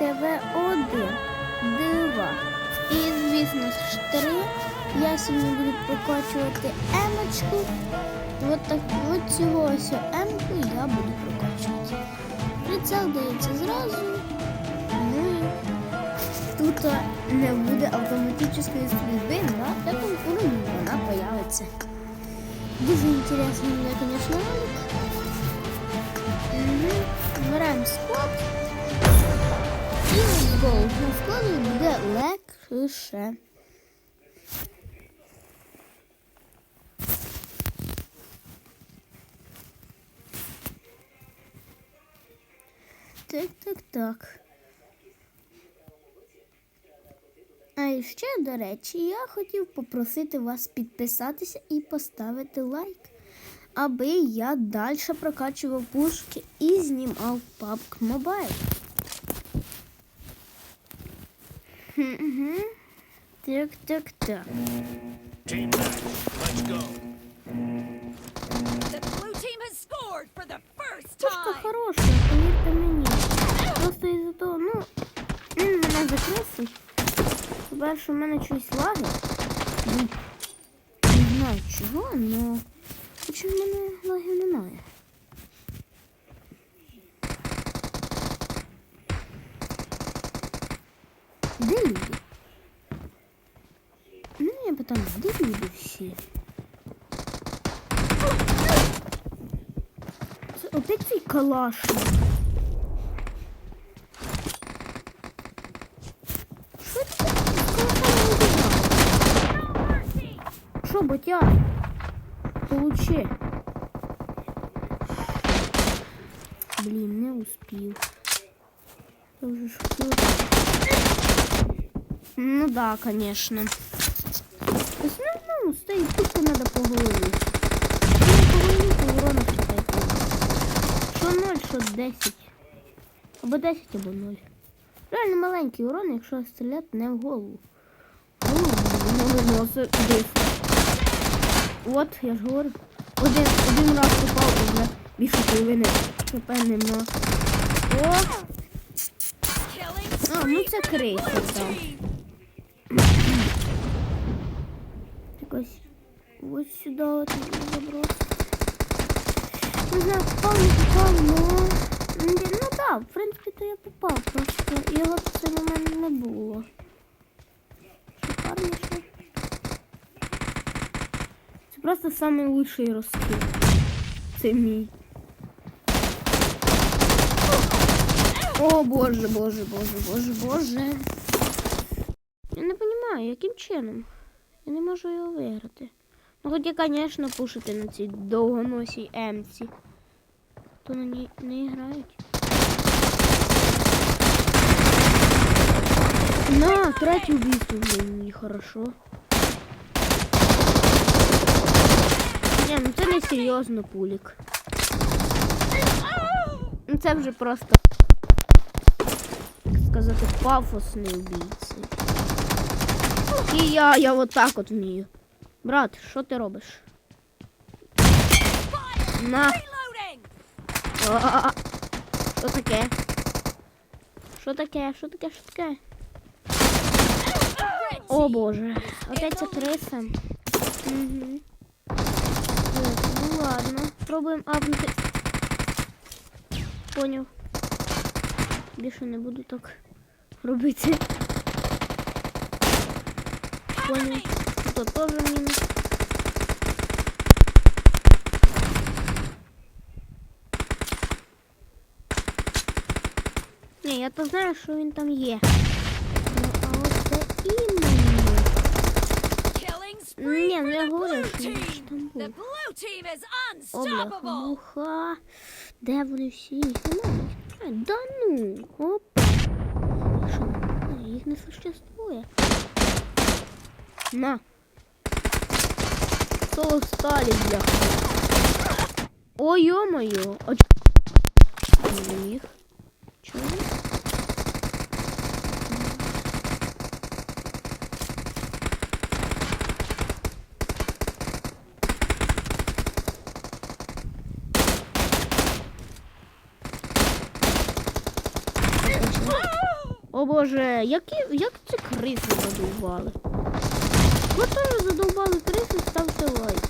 ТВ-1, 2 і, звісно ж, 3. Я сьогодні буду прокачувати емочку. От так, от цього ось емку я буду прокачувати. Прицел дається зразу. Ну тут не буде автоматичної стрільби на этом уровні вона появиться. Дуже інтересний звісно, ролик. Угу. Збираємо склад. Let's go. На буде легше. Так, так, так. А ще, до речі, я хотів попросити вас підписатися і поставити лайк, аби я далі прокачував пушки і знімав PUBG Mobile. Угу. Так, так, так. Team match. Let's go. The blue team has scored for the first Пушка time. хороша, повірте мені. Просто із-за того, ну, він мене закресить. По-перше, у мене щось лаги. Не знаю чого, але хоча в мене лагів немає. Де люди? Ну, я питаю, де люди всі? Це опять цей калашник. Що це таке? Що, батя? Получи. Блін, не успів. Я вже ж хотіла. Ну да, конечно. В основному стоїть тільки надо по голові. Ну, по урона считайте. Що 0, що 10. Або 10, або 0. Реально маленький урон, якщо стріляти не в голову. Голову виносить десь. От, я ж говорю. Один, один раз попав і вже більше половини ХП нема. О! А, ну це крейсер там. team. Якось ось сюди от заброс. Не знаю, попав, не попав, но... Ну так, в принципі, то я попав, просто його в цей момент не було. Шикарніше. Це просто самий лучший розкид. Це мій. О, боже, боже, боже, боже, боже. Розумію, яким чином. Я не можу його виграти. Ну, хоч я, звісно, пушити на цій довгоносій емці. То на ній не грають. На, убийство, блин, мені хорошо. Ні, ну це не серйозно пулік. Ну це вже просто, так сказати, пафосний убійця. І я, я вот так от вмію. Брат, що ти робиш? На. Що таке? Що таке? Що таке? Що таке? О боже. Опять ця криса. Угу. Ну ладно. Пробуємо апнути. Поняв. Більше не буду так робити. Поняв. Тут теж мінус. Ні, я то знаю, що він там є. Ну, а ось це іменно. Spree ну я говорю, він там був. The blue team is О, бляха, unstoppable. муха. Де вони всі? Їх немає. Да ну, опа. Їх не существує. На. Соло сталі, бляха. Ой, ё-моё. А ч- їх? Чого? О боже, які, як це криси задовбали? Ви теж задовбали криси, ставте лайк.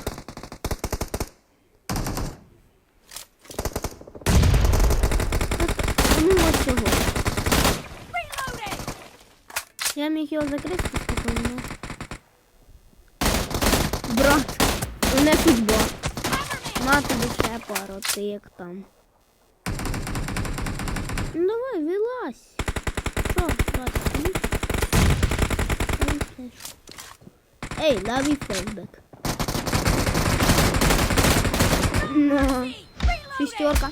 Ну. Я міг його закрити спокійно. Брат, мене судьба. На тобі ще пару, ти як там. Ну давай, вилазь. Що, брат, ні? Ой, теж. Лови флешбек. На, Reloading! шестерка.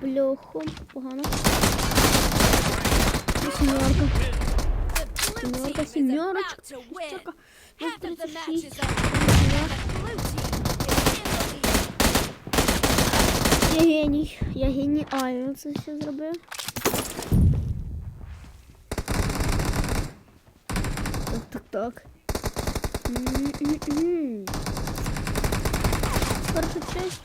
Плохо, плохо, погано. Семерка, team семерочка, шестерка. Is 36. over. The blue team is in the lead. Я геній, я геніально це все зробив. Так, так, так. М-м-м. Перша честь.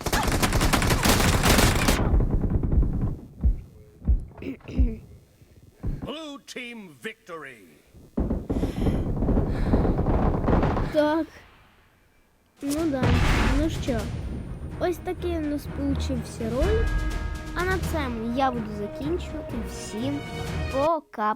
Blue team victory. Так. Ну да. Ну що, ось такий у нас получився ролик. А на цьому я буду закінчувати. Всім пока.